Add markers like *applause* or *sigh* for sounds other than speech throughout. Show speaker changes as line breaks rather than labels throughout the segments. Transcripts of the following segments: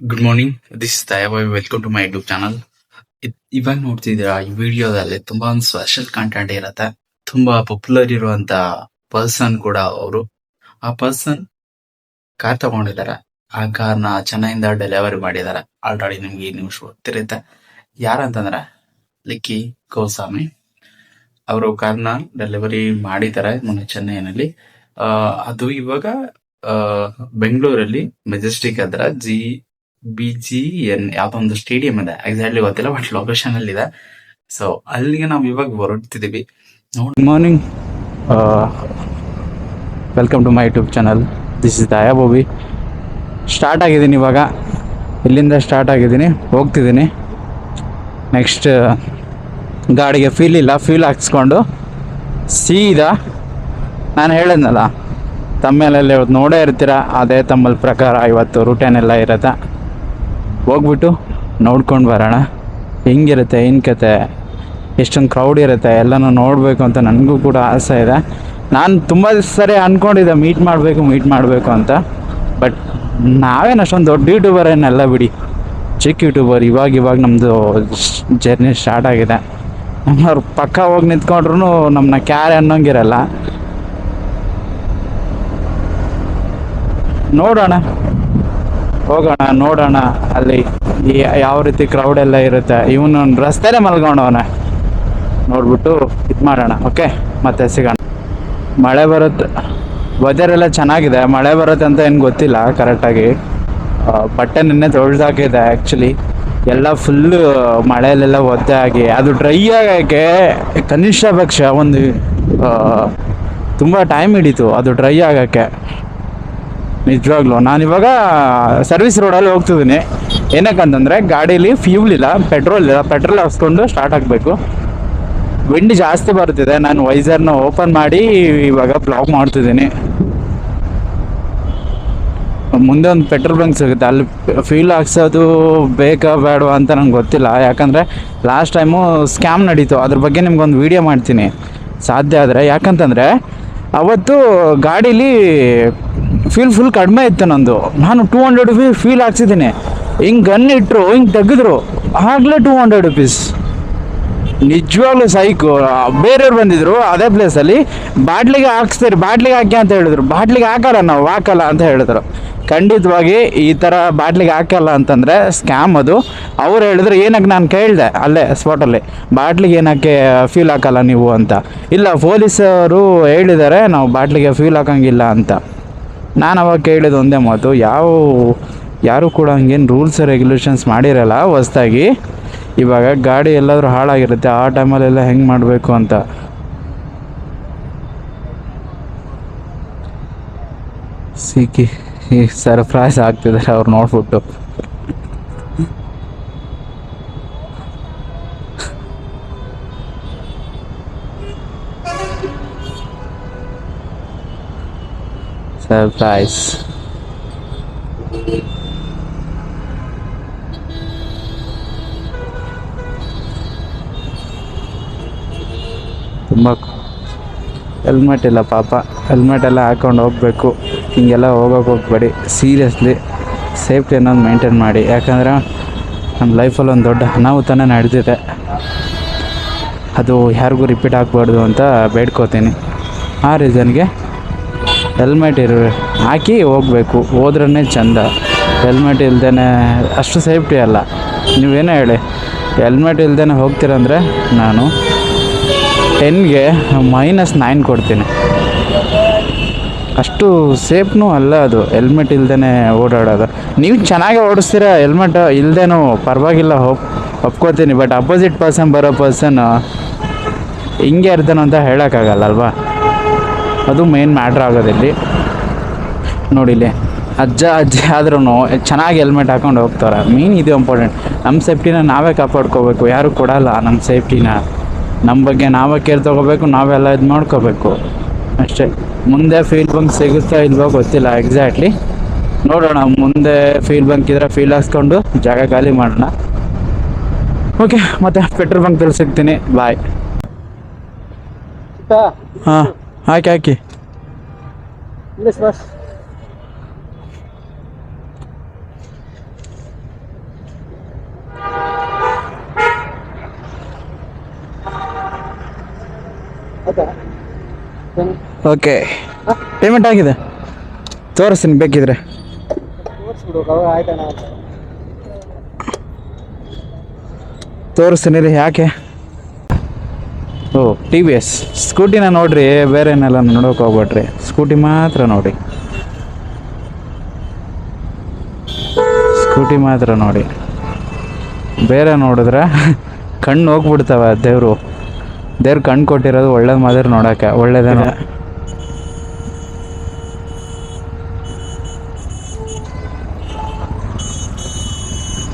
Good morning this is Dayabai welcome to my YouTube channel ಇವಾಗ ನೋಡ್ತಿದ್ದೀರಾ, ಈ ವಿಡಿಯೋದಲ್ಲಿ ತುಂಬಾ ಒಂದು ಸ್ಪೆಷಲ್ ಕಂಟೆಂಟ್ ಇರುತ್ತೆ. ತುಂಬಾ ಪಾಪ್ಯುಲರ್ ಇರುವಂತ ಪರ್ಸನ್ ಕೂಡ ಅವರು. ಆ ಪರ್ಸನ್ ಕಾರ್ ತಗೊಂಡಿದ್ದಾರೆ. ಆ ಕಾರ್ನ ಚೆನ್ನೈಯಿಂದ ಡೆಲಿವರಿ ಮಾಡಿದ್ದಾರೆ. ಆಲ್ರೆಡಿ ನಿಮ್ಗೆ ಈ ನ್ಯೂಸ್ ಗೊತ್ತಿರುತ್ತೆ. ಯಾರಂತಂದ್ರೆ ಲಿಕ್ಕಿ ಗೋಸ್ವಾಮಿ ಅವರು ಕಾರ್ನ ಡೆಲಿವರಿ ಮಾಡಿದ್ದಾರೆ ಮೊನ್ನೆ ಚೆನ್ನೈನಲ್ಲಿ. ಅದು ಇವಾಗ ಬೆಂಗಳೂರಲ್ಲಿ ಮೆಜೆಸ್ಟಿಕ್ ಹತ್ರ ಜಿ ಬಿ ಜಿ ಎನ್ ಯಾವ್ದೋ ಒಂದು ಸ್ಟೇಡಿಯಂ ಇದೆ. ಎಕ್ಸಾಕ್ಟ್ಲಿ ಗೊತ್ತಿಲ್ಲ ಬಟ್ ಲೊಕೇಶನ್ ಅಲ್ಲಿ ಇದೆ. ಸೊ ಅಲ್ಲಿಗೆ ನಾವು ಇವಾಗ ಹೊರಡ್ತಿದೀವಿ.
Good morning welcome to my YouTube channel this is Daya Bhovi start ಆಗಿದ್ದೀನಿ ಇವಾಗ. ಇಲ್ಲಿಂದ ಸ್ಟಾರ್ಟ್ ಆಗಿದ್ದೀನಿ. ಹೋಗ್ತಿದ್ದೀನಿ. ನೆಕ್ಸ್ಟ್ ಗಾಡಿಗೆ ಫೀಲ್ ಇಲ್ಲ. ಫೀಲ್ ಹಾಕ್ಸ್ಕೊಂಡು ಸೀದಾ ನಾನು ಹೇಳಿದ್ನಲ್ಲ ತಮ್ಮೇಲೆಲ್ಲ ಇವತ್ತು ನೋಡೇ ಇರ್ತೀರ? ಅದೇ ತಮ್ಮಲ್ಲಿ ಪ್ರಕಾರ ಇವತ್ತು ರೂಟೇನ್ ಎಲ್ಲ ಇರತ್ತೆ? ಹೋಗ್ಬಿಟ್ಟು ನೋಡ್ಕೊಂಡು ಬರೋಣ. ಹೆಂಗಿರುತ್ತೆ, ಏನು ಕತೆ? ಎಷ್ಟೊಂದು ಕ್ರೌಡ್ ಇರುತ್ತೆ, ಎಲ್ಲನೂ ನೋಡಬೇಕು ಅಂತ ನನಗೂ ಕೂಡ ಆಸೆ ಇದೆ. ನಾನು ತುಂಬ ಸರಿ ಅಂದ್ಕೊಂಡಿದ್ದೆ ಮೀಟ್ ಮಾಡಬೇಕು ಮೀಟ್ ಮಾಡಬೇಕು ಅಂತ. ಬಟ್ ನಾವೇನು ಅಷ್ಟೊಂದು ದೊಡ್ಡ ಯೂಟ್ಯೂಬರ್ ಏನಲ್ಲ ಬಿಡಿ. ಚಿಕ್ಕ ಯೂಟ್ಯೂಬರ್ ಇವಾಗ ಇವಾಗ ನಮ್ಮದು ಜರ್ನಿ ಸ್ಟಾರ್ಟ್ ಆಗಿದೆ. ನಮ್ಮವ್ರು ಪಕ್ಕ ಹೋಗಿ ನಿಂತ್ಕೊಂಡ್ರು ನಮ್ಮನ್ನ ಕ್ಯಾರೆ ಅನ್ನೋಂಗಿರಲ್ಲ. ನೋಡೋಣ. ಹೋಗೋಣ, ನೋಡೋಣ, ಅಲ್ಲಿ ಯಾವ ರೀತಿ ಕ್ರೌಡ್ ಎಲ್ಲ ಇರುತ್ತೆ. ಇವನು ರಸ್ತೆನೇ ಮಲ್ಕೊಂಡವನ ನೋಡ್ಬಿಟ್ಟು ಇದು ಮಾಡೋಣ ಓಕೆ ಮತ್ತೆ ಸಿಗೋಣ. ಮಳೆ ಬರುತ್ತೆ. ವೆದರ್ ಎಲ್ಲ ಚೆನ್ನಾಗಿದೆ. ಮಳೆ ಬರುತ್ತೆ ಅಂತ ಏನು ಗೊತ್ತಿಲ್ಲ ಕರೆಕ್ಟಾಗಿ ಬಟ್ಟೆ ನಿನ್ನೆ ತೊಳ್ದಾಕಿದೆ ಆ್ಯಕ್ಚುಲಿ ಎಲ್ಲ ಫುಲ್ಲು ಮಳೆಯಲ್ಲೆಲ್ಲ ಒದ್ದೆ ಆಗಿ. ಅದು ಡ್ರೈ ಆಗೋಕ್ಕೆ ಕನಿಷ್ಠ ಪಕ್ಷ ಒಂದು ತುಂಬ ಟೈಮ್ ಹಿಡೀತು. ಅದು ಡ್ರೈ ಆಗೋಕ್ಕೆ. ನಿಜವಾಗ್ಲೂ. ನಾನಿವಾಗ ಸರ್ವಿಸ್ ರೋಡಲ್ಲಿ ಹೋಗ್ತಿದ್ದೀನಿ. ಏನಕ್ಕಂತಂದರೆ ಗಾಡೀಲಿ ಫ್ಯೂಲ್ ಇಲ್ಲ ಪೆಟ್ರೋಲ್ ಇಲ್ಲ. ಪೆಟ್ರೋಲ್ ಹಾಕ್ಸ್ಕೊಂಡು ಸ್ಟಾರ್ಟ್ ಆಗಬೇಕು. ವಿಂಡ್ ಜಾಸ್ತಿ ಬರ್ತಿದೆ. ನಾನು ವೈಸರ್ನ ಓಪನ್ ಮಾಡಿ ಇವಾಗ ಬ್ಲಾಕ್ ಮಾಡ್ತಿದ್ದೀನಿ. ಮುಂದೆ ಒಂದು ಪೆಟ್ರೋಲ್ ಬಂಕ್ ಸಿಗುತ್ತೆ. ಅಲ್ಲಿ ಫ್ಯೂಲ್ ಹಾಕ್ಸೋದು ಬೇಕಾ ಬೇಡವಾ ಅಂತ ನಂಗೆ ಗೊತ್ತಿಲ್ಲ. ಯಾಕಂದರೆ ಲಾಸ್ಟ್ ಟೈಮು ಸ್ಕ್ಯಾಮ್ ನಡೀತು. ಅದ್ರ ಬಗ್ಗೆ ನಿಮ್ಗೊಂದು ವೀಡಿಯೋ ಮಾಡ್ತೀನಿ. ಸಾಧ್ಯ ಆದರೆ ಯಾಕಂತಂದರೆ ಅವತ್ತು ಗಾಡೀಲಿ ಫ್ಯೂಲ್ ಫುಲ್ ಕಡಿಮೆ ಇತ್ತು ನಂದು. ನಾನು ಟೂ ಹಂಡ್ರೆಡ್ ರುಪೀಸ್ ಫೀಲ್ ಹಾಕ್ಸಿದ್ದೀನಿ. ಹಿಂಗೆ ಗನ್ ಇಟ್ಟರು ಹಿಂಗೆ ತೆಗೆದ್ರು, ಆಗಲೇ ಟೂ ಹಂಡ್ರೆಡ್ ರುಪೀಸ್ ನಿಜವಾಗ್ಲೂ ಸೈಕು ಬೇರೆಯವ್ರು ಬಂದಿದ್ರು, ಅದೇ ಪ್ಲೇಸಲ್ಲಿ ಬಾಟ್ಲಿಗೆ ಹಾಕ್ಸ್ತೀರಿ, ಬಾಟ್ಲಿಗೆ ಹಾಕಿ ಅಂತ ಹೇಳಿದ್ರು. ಬಾಟ್ಲಿಗೆ ಹಾಕಲ್ಲ ನಾವು, ಹಾಕಲ್ಲ ಅಂತ ಹೇಳಿದ್ರು. ಖಂಡಿತವಾಗಿ ಈ ಥರ ಬಾಟ್ಲಿಗೆ ಹಾಕಲ್ಲ ಅಂತಂದರೆ ಸ್ಕ್ಯಾಮ್ ಅದು. ಅವ್ರು ಹೇಳಿದ್ರು, ಏನಕ್ಕೆ ನಾನು ಕೇಳಿದೆ, ಅಲ್ಲೇ ಸ್ಪಾಟಲ್ಲಿ ಬಾಟ್ಲಿಗೆ ಏನಕ್ಕೆ ಫ್ಯೂಲ್ ಹಾಕಲ್ಲ ನೀವು ಅಂತ. ಇಲ್ಲ, ಪೊಲೀಸರು ಹೇಳಿದ್ದಾರೆ, ನಾವು ಬಾಟ್ಲಿಗೆ ಫ್ಯೂಲ್ ಹಾಕಂಗಿಲ್ಲ ಅಂತ. ನಾನು ಅವಾಗ ಕೇಳಿದ ಒಂದೇ ಮಾತು, ಯಾವ, ಯಾರು ಕೂಡ ಹಂಗೇನು ರೂಲ್ಸ್ ರೆಗ್ಯುಲೇಷನ್ಸ್ ಮಾಡಿರಲ್ಲ ಹೊಸ್ದಾಗಿ, ಇವಾಗ ಗಾಡಿ ಎಲ್ಲಾದರೂ ಹಾಳಾಗಿರುತ್ತೆ, ಆ ಟೈಮಲ್ಲೆಲ್ಲ ಹೆಂಗೆ ಮಾಡಬೇಕು ಅಂತ? ಸಿಕ್ಕಿ ಸರ್ಪ್ರೈಸ್ ಆಗ್ತಿದ್ದಾರೆ ಅವ್ರು ನೋಡ್ಬಿಟ್ಟು. ಸರ್ಪ್ರೈಸ್ ತುಂಬ ಹೆಲ್ಮೆಟ್ ಇಲ್ಲ ಪಾಪ. ಹೆಲ್ಮೆಟ್ ಎಲ್ಲ ಹಾಕೊಂಡು ಹೋಗಬೇಕು. ಹಿಂಗೆಲ್ಲ ಹೋಗೋಕೆ ಹೋಗ್ಬೇಡಿ. ಸೀರಿಯಸ್ಲಿ ಸೇಫ್ಟಿ ಅನ್ನೋದು ಮೇಂಟೈನ್ ಮಾಡಿ. ಯಾಕಂದರೆ ನಮ್ಮ ಲೈಫಲ್ಲಿ ಒಂದು ದೊಡ್ಡ ಅನಾಹುತನೇ ನಡೆದಿದೆ. ಅದು ಯಾರಿಗೂ ರಿಪೀಟ್ ಆಗಬಾರ್ದು ಅಂತ ಬೇಡ್ಕೋತೀನಿ. ಆ ರೀಸನ್ಗೆ ಹೆಲ್ಮೆಟ್ ಇರು ಹಾಕಿ ಹೋಗಬೇಕು. ಹೋದ್ರೇ ಚಂದ. ಹೆಲ್ಮೆಟ್ ಇಲ್ದೇ ಅಷ್ಟು ಸೇಫ್ಟಿ ಅಲ್ಲ. ನೀವೇನೇ ಹೇಳಿ? ಹೆಲ್ಮೆಟ್ ಇಲ್ದೇ ಹೋಗ್ತೀರಂದರೆ ನಾನು ಟೆನ್ಗೆ ಮೈನಸ್ ನೈನ್ ಕೊಡ್ತೀನಿ. ಅಷ್ಟು ಸೇಫ್ನೂ ಅಲ್ಲ ಅದು. ಹೆಲ್ಮೆಟ್ ಇಲ್ದೇ ಓಡಾಡೋದು. ನೀವು ಚೆನ್ನಾಗೇ ಓಡಿಸ್ತೀರ? ಹೆಲ್ಮೆಟ್ ಇಲ್ದೇನೂ ಪರವಾಗಿಲ್ಲ. ಹೋಪ್ ಒಪ್ಕೋತೀನಿ. ಬಟ್ ಅಪೋಸಿಟ್ ಪರ್ಸನ್ ಬರೋ ಪರ್ಸನ್ ಹಿಂಗೆ ಇರ್ತಾನೋ ಅಂತ ಹೇಳೋಕ್ಕಾಗಲ್ಲ, ಅಲ್ವಾ? ಅದು ಮೇನ್ ಮ್ಯಾಟ್ರ್ ಆಗೋದಿಲ್ಲಿ ನೋಡಿಲ್ಲಿ ಅಜ್ಜ ಅಜ್ಜಿ ಆದ್ರೂ ಚೆನ್ನಾಗಿ ಹೆಲ್ಮೆಟ್ ಹಾಕೊಂಡು ಹೋಗ್ತಾರೆ. ಮೇನ್ ಇದು ಇಂಪಾರ್ಟೆಂಟ್ ನಮ್ಮ ಸೇಫ್ಟಿನ ನಾವೇ ಕಾಪಾಡ್ಕೋಬೇಕು. ಯಾರು ಕೊಡಲ್ಲ ನಮ್ಮ ಸೇಫ್ಟಿನ ನಮ್ಮ ಬಗ್ಗೆ ನಾವೇ ಕೇರ್ ತೊಗೋಬೇಕು ನಾವೆಲ್ಲ ಇದು ಮಾಡ್ಕೋಬೇಕು. ಅಷ್ಟೇ. ಮುಂದೆ ಫೀಲ್ಡ್ ಬಂಕ್ ಸಿಗುತ್ತಾ ಇಲ್ವೋ ಗೊತ್ತಿಲ್ಲ ಎಕ್ಸಾಕ್ಟ್ಲಿ ನೋಡೋಣ. ಮುಂದೆ ಫೀಲ್ ಬಂಕ್ ಇದ್ರೆ ಫೀಲ್ ಹಾಕ್ಸ್ಕೊಂಡು ಜಾಗ ಖಾಲಿ ಮಾಡೋಣ. ಓಕೆ ಮತ್ತೆ ಪೆಟ್ರೋಲ್ ಬಂಕ್ ಸಿಗ್ತೀನಿ ಬಾಯ್ ಹಾಂ. ಹಾಕಿ ಹಾಕಿ. ಓಕೆ ಪೇಮೆಂಟ್ ಆಗಿದೆ. ತೋರಿಸ್ತೀನಿ ಬೇಕಿದ್ರೆ. ತೋರಿಸ್ತೀನಿ ರೀ ಯಾಕೆ? ಓ ಟಿ ವಿ ಎಸ್ ಸ್ಕೂಟಿನ ನೋಡ್ರಿ, ಬೇರೆ ಏನೆಲ್ಲ ನೋಡೋಕೆ ಹೋಗ್ಬೇಡ್ರಿ. ಸ್ಕೂಟಿ ಮಾತ್ರ ನೋಡಿ. ಸ್ಕೂಟಿ ಮಾತ್ರ ನೋಡಿ. ಬೇರೆ ನೋಡಿದ್ರೆ *laughs* ಕಣ್ಣು ಹೋಗ್ಬಿಡ್ತವೆ ದೇವರು. ದೇವ್ರು ಕಣ್ಣು ಕೊಟ್ಟಿರೋದು ಒಳ್ಳೇದು ಮಾತ್ರ ನೋಡೋಕೆ ಒಳ್ಳೇದೇನೋ.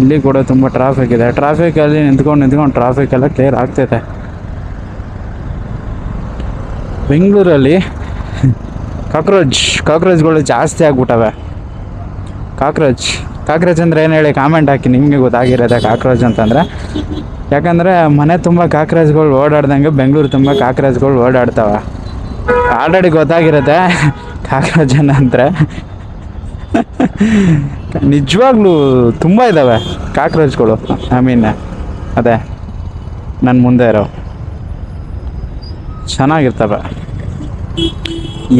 ಇಲ್ಲಿ ಕೂಡ ತುಂಬ ಟ್ರಾಫಿಕ್ ಇದೆ. ಟ್ರಾಫಿಕಲ್ಲಿ ನಿಂತ್ಕೊಂಡು ನಿಂತ್ಕೊಂಡು ಟ್ರಾಫಿಕ್ ಎಲ್ಲ ಕ್ಲಿಯರ್ ಆಗ್ತೈತೆ ಬೆಂಗಳೂರಲ್ಲಿ ಕಾಕ್ರೋಚ್, ಕಾಕ್ರೋಚ್ಗಳು ಜಾಸ್ತಿ ಆಗ್ಬಿಟ್ಟವೆ. ಕಾಕ್ರೋಚ್ ಕಾಕ್ರೋಚ್ ಅಂದರೆ ಏನು ಹೇಳಿ ಕಾಮೆಂಟ್ ಹಾಕಿ, ನಿಮಗೆ ಗೊತ್ತಾಗಿರೋದೆ ಕಾಕ್ರೋಚ್ ಅಂತಂದರೆ? ಯಾಕಂದರೆ ಮನೆ ತುಂಬ ಕಾಕ್ರೋಚ್ಗಳು ಓಡಾಡ್ದಂಗೆ ಬೆಂಗಳೂರು ತುಂಬ ಕಾಕ್ರೋಚ್ಗಳು ಓಡಾಡ್ತವೆ. ಆಲ್ರೆಡಿ ಗೊತ್ತಾಗಿರುತ್ತೆ ಕಾಕ್ರೋಚ್ ಅಂದರೆ. ನಿಜವಾಗ್ಲೂ ತುಂಬ ಇದ್ದಾವೆ ಕಾಕ್ರೋಚ್ಗಳು ಐ ಮೀನ್ ಅದೇ ನನ್ನ ಮುಂದೆ ಇರೋ. ಚೆನ್ನಾಗಿರ್ತವೆ.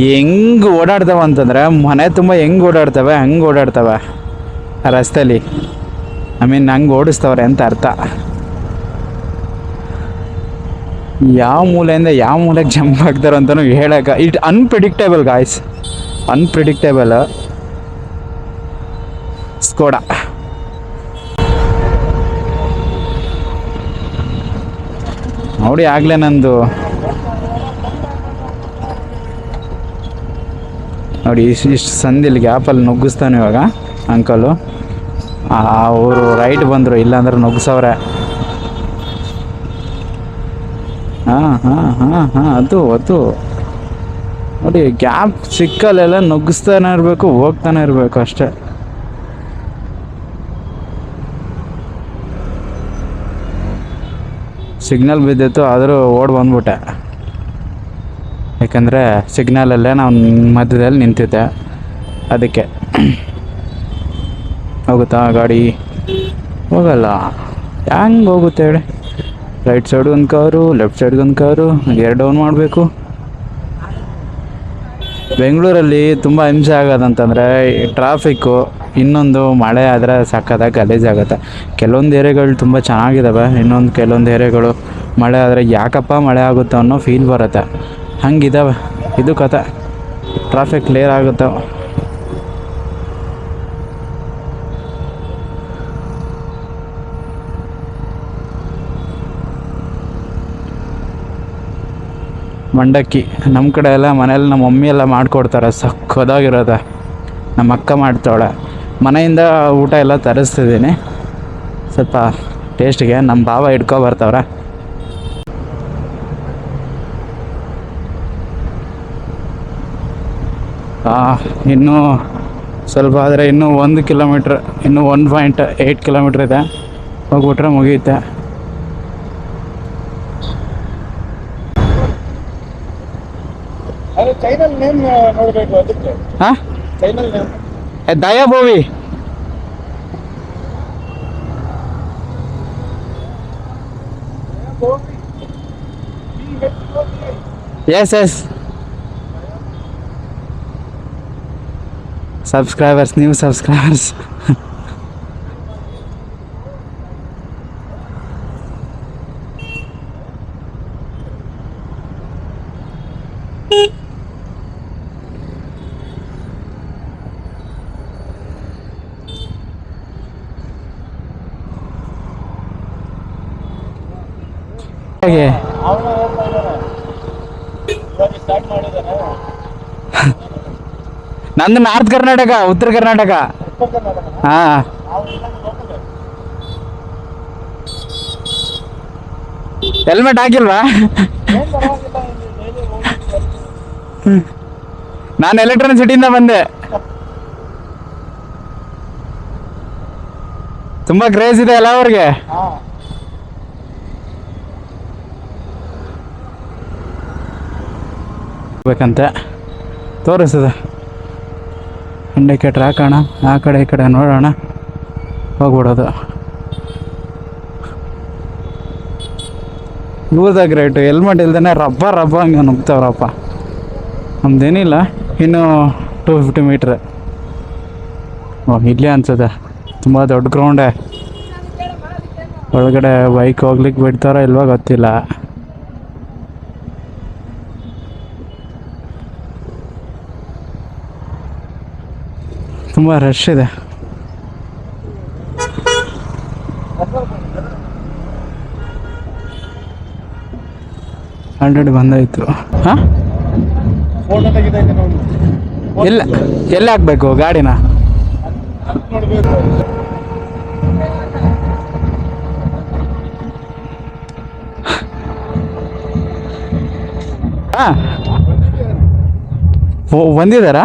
ಹೆಂಗ್ ಓಡಾಡ್ತವೆ ಅಂತಂದ್ರೆ, ಮನೆ ತುಂಬ ಹೆಂಗ್ ಓಡಾಡ್ತವೆ, ಹಂಗೆ ಓಡಾಡ್ತವೆ. ರಸ್ತೆಲಿ. ಐ ಮೀನ್ ಹಂಗೆ ಓಡಿಸ್ತವ್ರೆ ಅಂತ ಅರ್ಥ. ಯಾವ ಮೂಲೆಯಿಂದ ಯಾವ ಮೂಲೆಗೆ ಜಂಪ್ ಆಗ್ತಾರೆ ಅಂತಲೂ ಹೇಳಕ್ಕೆ it unpredictable guys unpredictable Skoda ನೋಡಿ ಆಗಲೇ ನಂದು ನೋಡಿ, ಇಷ್ಟು ಇಷ್ಟು ಸಂದಿಲ್ಲಿ ಗ್ಯಾಪಲ್ಲಿ ನುಗ್ಗಿಸ್ತಾನೆ ಇವಾಗ ಅಂಕಲು. ಅವರು ರೈಟ್ ಬಂದರು, ಇಲ್ಲಾಂದ್ರೆ ನುಗ್ಸವ್ರೆ ಹಾಂ ಹಾಂ ಹಾಂ ಹಾಂ, ಅದು ಅದು. ನೋಡಿ, ಗ್ಯಾಪ್ ಸಿಕ್ಕಲ್ಲೆಲ್ಲ ನುಗ್ಗಿಸ್ತಾನೆ ಇರಬೇಕು, ಹೋಗ್ತಾನೆ ಇರಬೇಕು ಅಷ್ಟೇ. ಸಿಗ್ನಲ್ ಬಿದ್ದಿತ್ತು, ಆದರೂ ಓಡ್ ಬಂದ್ಬಿಟ್ಟೆ. ಯಾಕಂದರೆ ಸಿಗ್ನಲಲ್ಲೇ ನಾವು ಮಧ್ಯದಲ್ಲಿ ನಿಂತಿದ್ದೆ. ಅದಕ್ಕೆ. ಹೋಗುತ್ತಾ ಗಾಡಿ? ಹೋಗಲ್ಲ. ಹೆಂಗೆ ಹೋಗುತ್ತೆ ಹೇಳಿ. ರೈಟ್ ಸೈಡ್ ಒಂದು ಕಾರು, ಲೆಫ್ಟ್ ಸೈಡ್ಗೆ ಒಂದು ಕಾರು ಎರಡು ಡೌನ್ ಮಾಡಬೇಕು. ಬೆಂಗಳೂರಲ್ಲಿ ತುಂಬ ಹಿಂಸೆ ಆಗೋದಂತಂದರೆ, ಟ್ರಾಫಿಕ್ಕು, ಇನ್ನೊಂದು ಮಳೆ ಆದರೆ ಸಕ್ಕತ್ತಾಗಿ ಗಲೀಜಾಗುತ್ತೆ ಕೆಲವೊಂದು ಏರಿಯಾಗಳು ತುಂಬ ಚೆನ್ನಾಗಿದ್ದಾವೆ ಇನ್ನೊಂದು ಕೆಲವೊಂದು ಏರಿಯಾಗಳು ಮಳೆ ಆದರೆ ಯಾಕಪ್ಪ ಮಳೆ ಆಗುತ್ತೆ ಅನ್ನೋ ಫೀಲ್ ಬರುತ್ತೆ. ಹಂಗಿದ್ದಾವೆ ಇದು ಕತೆ ಟ್ರಾಫಿಕ್ ಕ್ಲಿಯರ್ ಆಗುತ್ತೆ? ಮಂಡಕ್ಕಿ. ನಮ್ಮ ಕಡೆ ಎಲ್ಲ ಮನೇಲಿ ನಮ್ಮ ಮಮ್ಮಿ ಎಲ್ಲ ಮಾಡಿಕೊಡ್ತಾರೆ. ಸಕ್ಕದಾಗಿರೋದೆ ನಮ್ಮ ಅಕ್ಕ ಮಾಡ್ತಾಳೆ. ಮನೆಯಿಂದ ಊಟ ಎಲ್ಲ ತರಿಸ್ತಿದ್ದೀನಿ. ಸ್ವಲ್ಪ ಟೇಸ್ಟಿಗೆ ನಮ್ಮ ಬಾವ ಇಟ್ಕೊ ಬರ್ತಾವ್ರೆ. ಇನ್ನೂ ಸ್ವಲ್ಪ ಆದರೆ ಇನ್ನೂ ಒಂದು ಕಿಲೋಮೀಟ್ರ್ ಇನ್ನೂ ಒನ್ ಪಾಯಿಂಟ್ ಏಯ್ಟ್ ಕಿಲೋಮೀಟ್ರ್ ಇದೆ. ಹೋಗ್ಬಿಟ್ರೆ ಮುಗಿಯುತ್ತೆ. ದಯಾಭೋವಿ. Yes yes
subscribers new subscribers
ನಂದು ನಾರ್ತ್ ಕರ್ನಾಟಕ, ಉತ್ತರ ಕರ್ನಾಟಕ. ಹಾ. ಹೆಲ್ಮೆಟ್ ಹಾಕಿಲ್ವಾ. ನಾನು ಎಲೆಕ್ಟ್ರಾನಿಕ್ ಸಿಟಿಯಿಂದ ಬಂದೆ. ತುಂಬಾ ಕ್ರೇಜ್ ಇದೆ ಅಲ್ಲ ಅವ್ರಿಗೆ? ಬೇಕಂತೆ ತೋರಿಸ್ತದೆ ಇಂಡಿಕೇಟ್ರ್ ಹಾಕೋಣ, ಆ ಕಡೆ ಈ ಕಡೆ ನೋಡೋಣ, ಹೋಗ್ಬಿಡೋದು. ಇವ್ರದಾಗ ರೈಟು ಹೆಲ್ಮೆಟ್ ಇಲ್ದೇ ರಬ್ಬ ರಬ್ಬ ಹಂಗೆ ನುಗ್ತಾವ್ರಪ್ಪ ನಮ್ದೇನಿಲ್ಲ, ಇನ್ನು ಟೂ ಫಿಫ್ಟಿ ಮೀಟ್ರ್ ಓ, ಇಲ್ಲೇ ಅನ್ಸುತ್ತೆ. ತುಂಬ ದೊಡ್ಡ ಗ್ರೌಂಡೇ ಒಳಗಡೆ ಬೈಕ್ ಹೋಗ್ಲಿಕ್ಕೆ ಬಿಡ್ತಾರೋ ಇಲ್ವೋ ಗೊತ್ತಿಲ್ಲ. ತುಂಬ ರಶ್ ಇದೆ. ಆಲ್ರೆಡಿ ಬಂದಾಯ್ತು. ಹಾಂ? ಎಲ್ಲ ಎಲ್ಲಿ ಹಾಕ್ಬೇಕು ಗಾಡಿನ. ಹಾಂ. ಓ ಬಂದಿದ್ದಾರಾ?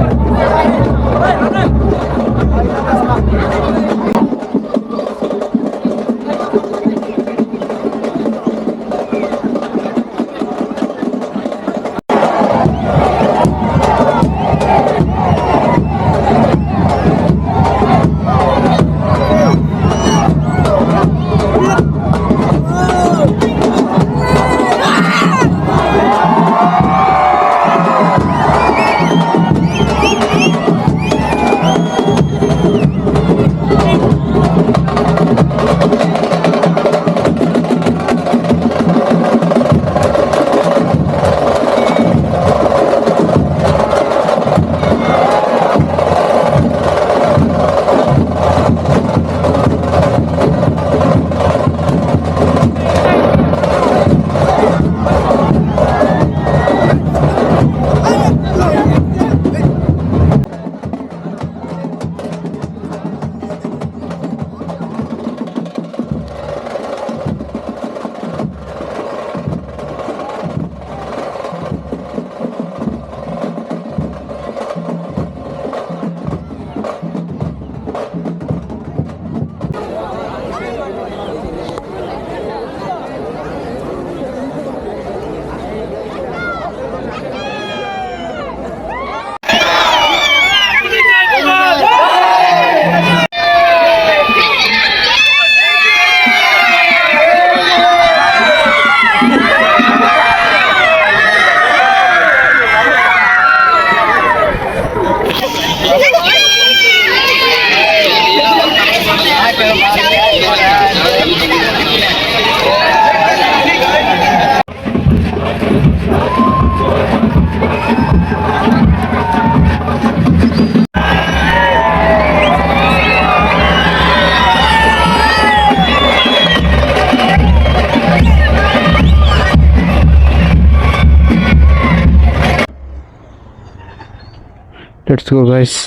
ಲೆಟ್ಸ್ ಗೋ ಗೈಸ್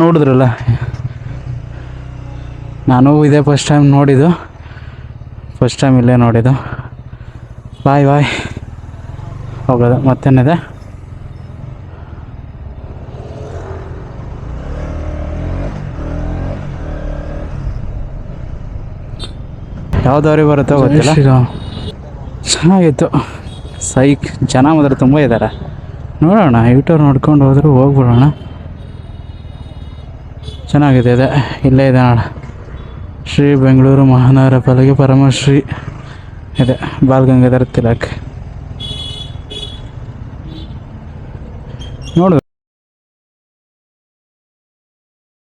ನೋಡಿದ್ರಲ್ಲ? ನಾನು ಇದೇ ಫಸ್ಟ್ ಟೈಮ್ ನೋಡಿದ್ದು. ಫಸ್ಟ್ ಟೈಮ್ ಇಲ್ಲೇ ನೋಡಿದ್ದು. ಬಾಯ್ ಬಾಯ್ ಹೋಗೋದು ಮತ್ತೇನಿದೆ? ಯಾವ್ದವ್ರಿ ಬರುತ್ತೋ ಗೊತ್ತಿಲ್ಲ. ಚೆನ್ನಾಗಿತ್ತು. ಸೈಕ್ ಜನ ಮಾತ್ರ ತುಂಬ ಇದ್ದಾರೆ ನೋಡೋಣ ಯೂಟ್ಯೂಬ್ ನೋಡ್ಕೊಂಡು ಹೋದ್ರೆ ಹೋಗ್ಬಿಡೋಣ. ಚೆನ್ನಾಗಿದೆ ಇದೆ, ಇಲ್ಲೇ ಇದೆ ನೋಡ. ಶ್ರೀ ಬೆಂಗಳೂರು ಮಹಾನಗರ ಪಾಲಿಕೆ ಪರಮಶ್ರೀ ಇದೆ, ಬಾಲ್ಗಂಗಾಧರ ತಿಲಕ್. ನೋಡು.